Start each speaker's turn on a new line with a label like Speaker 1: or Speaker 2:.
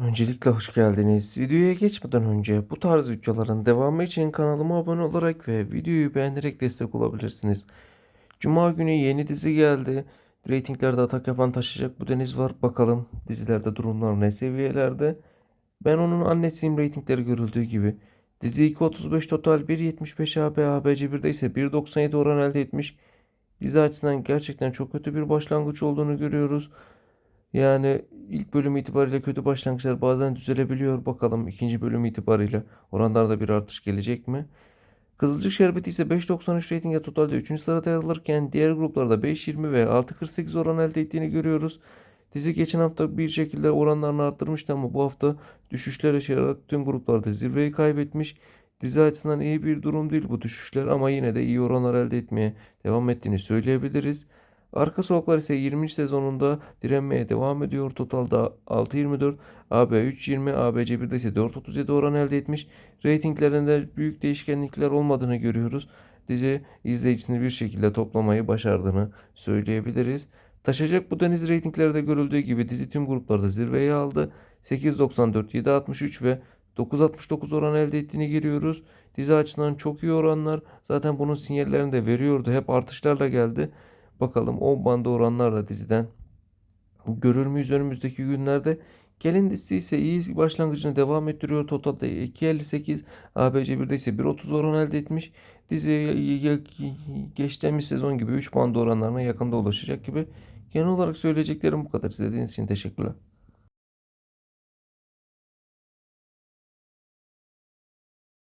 Speaker 1: Öncelikle hoş geldiniz. Videoya geçmeden önce bu tarz videoların devamı için kanalıma abone olarak ve videoyu beğenerek destek olabilirsiniz. Cuma günü yeni dizi geldi. Ratinglerde atak yapan taşıyacak bu deniz var. Bakalım dizilerde durumlar ne seviyelerde. Ben onun annesiyim reytingleri görüldüğü gibi. Dizi 2.35 total 1.75 AB ABC1'de ise 1.97 oran elde etmiş. Dizi açısından gerçekten çok kötü bir başlangıç olduğunu görüyoruz. Yani ilk bölüm itibariyle kötü başlangıçlar bazen düzelebiliyor. Bakalım ikinci bölüm itibariyle oranlarda bir artış gelecek mi? Kızılcık Şerbeti ise 5.93 reytinge totalde 3. sırada yer alırken diğer gruplarda 5.20 ve 6.48 oran elde ettiğini görüyoruz. Dizi geçen hafta bir şekilde oranlarını arttırmıştı ama bu hafta düşüşler yaşayarak tüm gruplarda zirveyi kaybetmiş. Dizi açısından iyi bir durum değil bu düşüşler ama yine de iyi oranlar elde etmeye devam ettiğini söyleyebiliriz. Arka Sokaklar ise 20. sezonunda direnmeye devam ediyor. Totalde 6.24, AB 3.20, ABC 1'de ise 4.37 oran elde etmiş. Ratinglerinde büyük değişkenlikler olmadığını görüyoruz. Dizi izleyicisini bir şekilde toplamayı başardığını söyleyebiliriz. Taşacak bu deniz reytinglerde görüldüğü gibi dizi tüm gruplarda zirveyi aldı. 8.94, 7.63 ve 9.69 oran elde ettiğini görüyoruz. Dizi açısından çok iyi oranlar. Zaten bunun sinyallerini de veriyordu. Hep artışlarla geldi. Bakalım o bandı oranlar da diziden görür müyüz önümüzdeki günlerde? Gelin dizisi ise iyi başlangıcını devam ettiriyor. Totalde 2.58, ABC 1'de ise 1.30 oran elde etmiş. Dizi geçtiğimiz sezon gibi 3 band oranlarına yakında ulaşacak gibi. Genel olarak söyleyeceklerim bu kadar. İzlediğiniz için teşekkürler.